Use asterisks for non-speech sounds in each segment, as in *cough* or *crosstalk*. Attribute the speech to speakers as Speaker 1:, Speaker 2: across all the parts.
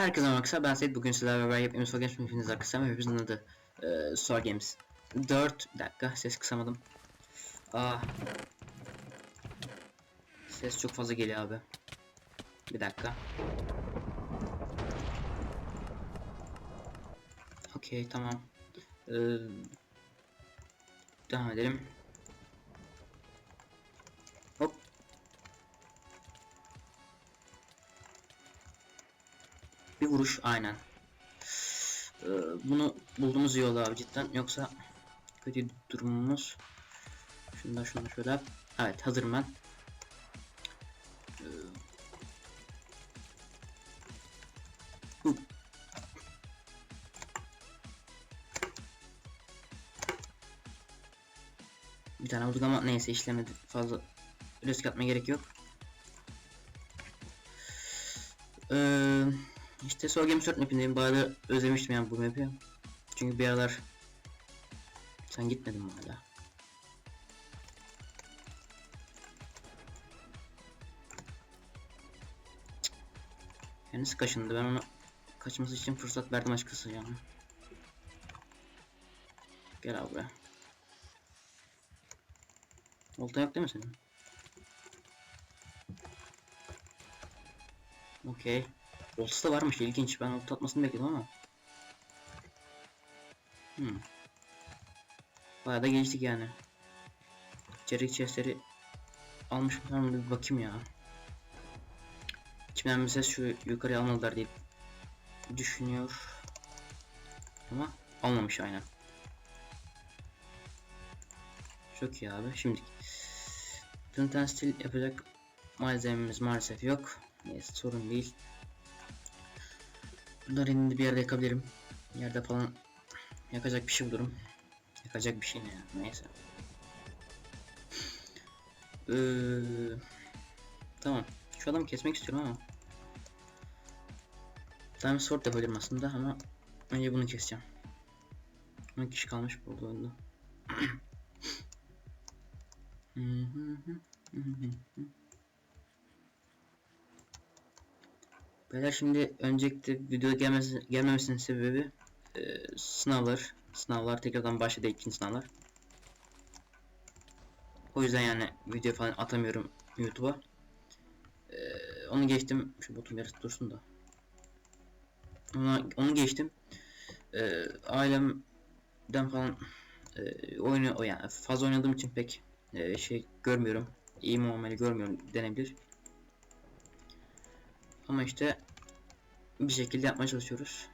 Speaker 1: Herkese merhaba ben Seyit. Bugün sizlerle beraber Soul Games hepiniz arkadaşlar hepimizin adı e, Soul Games. 4 bir dakika ses kısamadım. Aa. Ses çok fazla geliyor abi. Bir dakika. Okey tamam. Ee, Devam edelim Bir vuruş aynen. Ee, bunu bulduğumuz iyi oldu abi cidden. Yoksa kötü durumumuz. Şundan şundan şöyle. Evet hazırım ben. Ee. Bir tane vurduk ama neyse işlemedi. Fazla risk atmaya gerek yok. Eee işte Soul Games 4 mapindeyim. Bayağı özlemiştim yani bu map'i. Çünkü bir aralar sen gitmedin mi hala? Kendisi kaşındı. Ben onu kaçması için fırsat verdim açıkçası yani. Gel abi buraya. Volta yok değil mi senin? Okey. Oltası da varmış ilginç. Ben olta atmasını bekledim ama. Hmm. Bayağı da geçtik yani. İçerik chestleri almış mı bir bakayım ya. İçimden bir ses şu yukarıya almadılar diye düşünüyor. Ama almamış aynen. Çok iyi abi. Şimdi Tıntan stil yapacak malzememiz maalesef yok. Neyse sorun değil. Bunları elinde bir yerde yakabilirim. Yerde falan yakacak bir şey bulurum. Yakacak bir şey ne ya neyse. Ee, tamam. Şu adamı kesmek istiyorum ama. Time sword yapabilirim aslında ama önce bunu keseceğim. 10 kişi kalmış burada oyunda. *clears throat* Beyler şimdi öncelikle video gelmesi, gelmemesinin sebebi e, sınavlar. Sınavlar tekrardan başladı ikinci sınavlar. O yüzden yani video falan atamıyorum YouTube'a. E, onu geçtim. Şu botun yarısı dursun da. Ona, onu geçtim. E, ailemden falan e, oyunu yani fazla oynadığım için pek e, şey görmüyorum. İyi muamele görmüyorum denebilir. Ama işte bir şekilde yapmaya çalışıyoruz.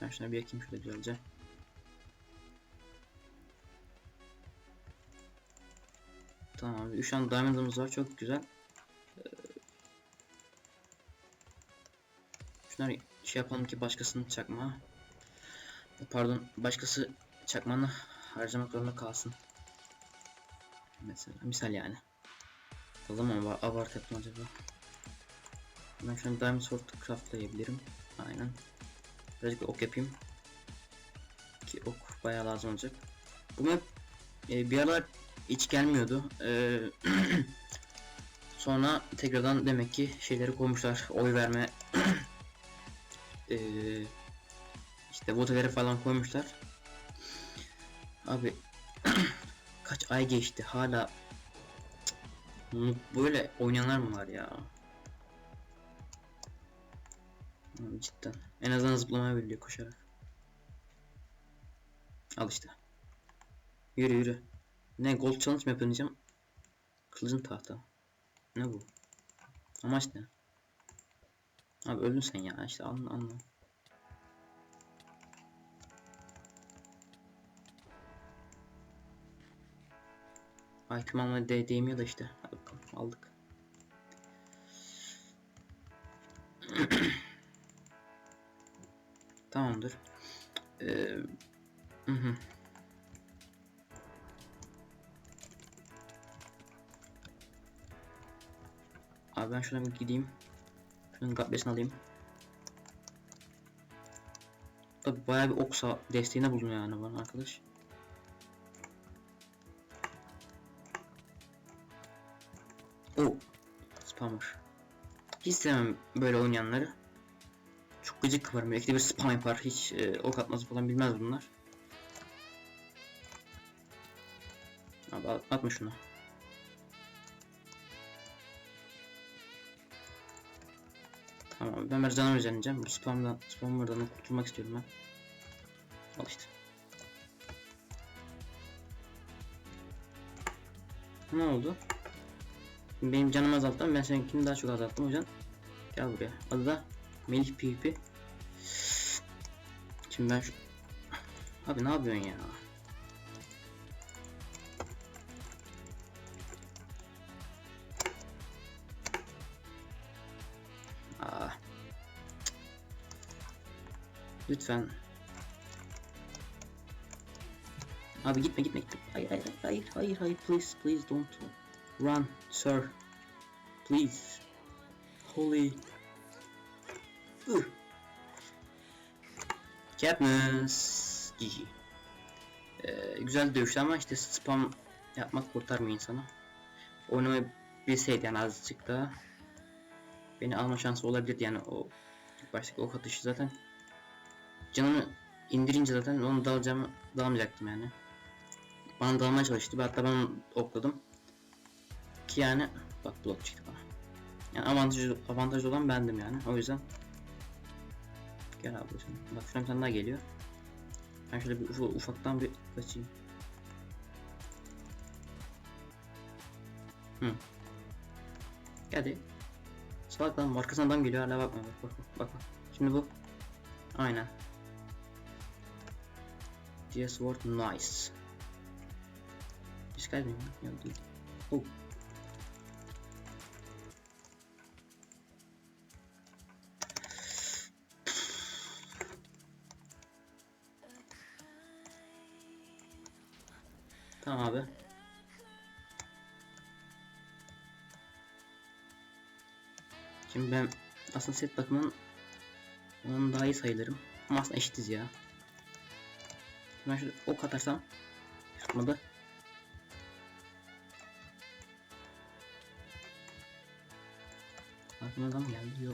Speaker 1: Ben şuna bir yakayım şöyle güzelce. Tamam abi. Şu an diamond'ımız var. Çok güzel. Ee, şunları şey yapalım ki başkasının çakma. Pardon başkası çakmanı harcamak zorunda kalsın. Mesela misal yani. O zaman abart yaptım acaba. Ben şu an diamond sword craftlayabilirim. Aynen. Birazcık ok yapayım. Ki ok bayağı lazım olacak. Bu map e, bir aralar hiç gelmiyordu. E, *clears throat* sonra tekrardan demek ki şeyleri koymuşlar. Oy verme *clears throat* e, işte voteleri falan koymuşlar. Abi *clears throat* kaç ay geçti hala böyle oynayanlar mı var ya? Abi cidden. En azından zıplamaya biliyor koşarak. Al işte. Yürü yürü. Ne gold challenge mi yapacağım? Kılıcın tahta. Ne bu? Amaç ne? Abi öldün sen ya işte anla anla. Item almaya de değmiyor da işte. Aldık. *clears throat* *clears throat* Tamamdır. Ee, hı hı. Abi ben şuna bir gideyim. Şunun gablesini alayım. Tabi bayağı bir oksa desteğine bulunuyor yani bana arkadaş. O spammer. Hiç sevmem böyle oynayanları. Gıcık kıvarım. Belki bir spam yapar. Hiç e, ok atması falan bilmez bunlar. Abi at- atma şunu. Tamam ben biraz canım üzerleyeceğim. Bu spamdan, spamlardan kurtulmak istiyorum ben. Al işte. Ne oldu? Benim canımı azalttım. Ben seninkini daha çok azalttım hocam. Gel buraya. Adı da Melih PvP. Şimdi ben şu... Abi ne yapıyorsun ya? Aa. Lütfen. Abi gitme gitme gitme. Hayır hayır hayır hayır hayır please please don't run sir. Please. Holy. Ugh. Katniss. GG. Ee, güzel dövüştü ama işte spam yapmak kurtarmıyor insanı. Oynamayı bilseydi yani azıcık daha beni alma şansı olabilirdi yani o baştaki ok atışı zaten canımı indirince zaten onu dalacağımı dalamayacaktım yani. Bana dalmaya çalıştı. Hatta ben okladım. Ki yani bak blok çıktı bana. Yani avantajı, avantajlı olan bendim yani. O yüzden Gel sen. Bak şuna bir tane daha geliyor. Ben şöyle bir ufak, ufaktan bir kaçayım. Hı. Geldi. Salak lan arkasından adam geliyor hala bakma bak bak bak bak. Şimdi bu. Aynen. DS Ward nice. Gelmiyor mu? Yok değil. Oh. Tamam abi. Şimdi ben aslında set bakımından onun daha iyi sayılırım. Ama aslında eşitiz ya. Şimdi ben şöyle ok atarsam tutmadı. Aklıma adam geldi yo.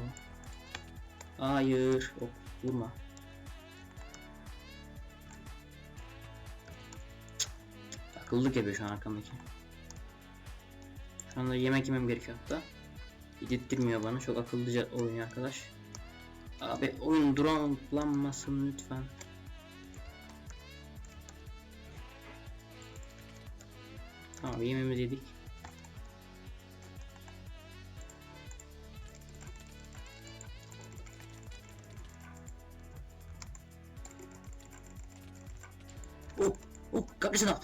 Speaker 1: Hayır, ok vurma. Akıllılık yapıyor şu an arkamdaki. Şu anda yemek yemem gerekiyor hatta. Yedirtmiyor bana. Çok akıllıca oynuyor arkadaş. Abi oyun dronelanmasın lütfen. Tamam yemeğimizi yedik. Oh, oh, kapısını al.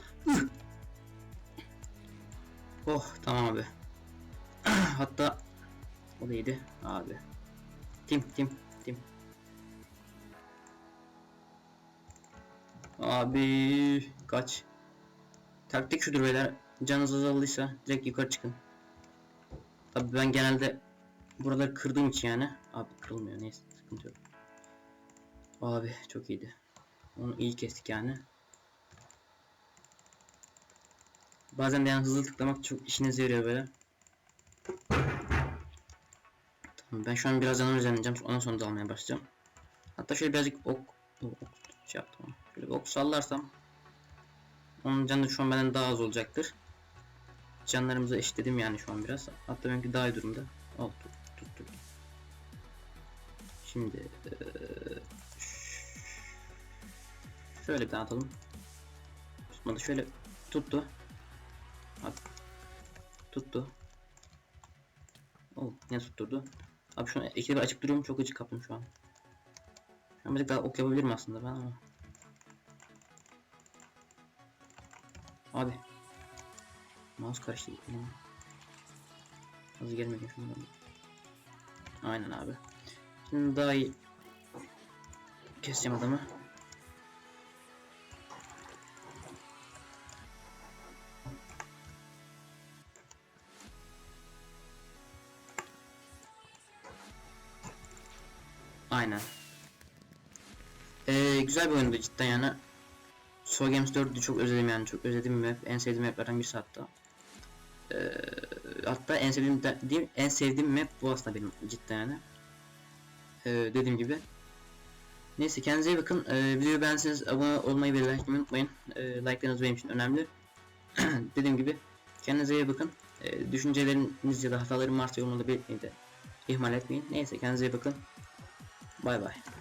Speaker 1: Oh, tamam abi. *clears throat* Hatta o neydi abi? Tim, tim, tim. Abi kaç. Taktik şudur beyler. Canınız azaldıysa direkt yukarı çıkın. Tabii ben genelde buraları kırdığım için yani. Abi kırılmıyor neyse sıkıntı yok. Abi çok iyiydi. Onu iyi kestik yani. Bazen de yani hızlı tıklamak çok işinize yarıyor böyle. Tamam ben şu an biraz canım üzerleyeceğim. Ondan sonra da almaya başlayacağım. Hatta şöyle birazcık ok, ok şey yaptım. Şöyle ok sallarsam onun canı şu an benden daha az olacaktır. Canlarımızı eşitledim yani şu an biraz. Hatta benimki daha iyi durumda. Al tut tut tut. Şimdi eee, şöyle bir tane atalım. Tutmadı şöyle tuttu. Bak. Tuttu. Oh, ne tutturdu? Abi şu an ikide bir açıp duruyorum çok acı kaptım şu an. Şu an birazcık daha ok yapabilirim aslında ben ama. Abi. Mouse karıştı. Hızlı gelmedim şunu. Aynen abi. Şimdi daha iyi keseceğim adamı. Aynen. Ee, güzel bir oyundu cidden yani. Soul Games 4'ü çok özledim yani çok özledim map. En sevdiğim maplerden birisi hatta. Ee, hatta en sevdiğim de, değil, en sevdiğim map bu aslında benim cidden yani. Ee, dediğim gibi Neyse kendinize iyi bakın. Ee, videoyu beğenseniz abone olmayı ve like etmeyi unutmayın. Ee, like'larınız benim için önemli. *clears throat* Dediğim gibi kendinize iyi bakın. Ee, düşünceleriniz ya da hatalarım varsa yorumlarda belirtmeyi de ihmal etmeyin. Neyse kendinize iyi bakın. Bay bay.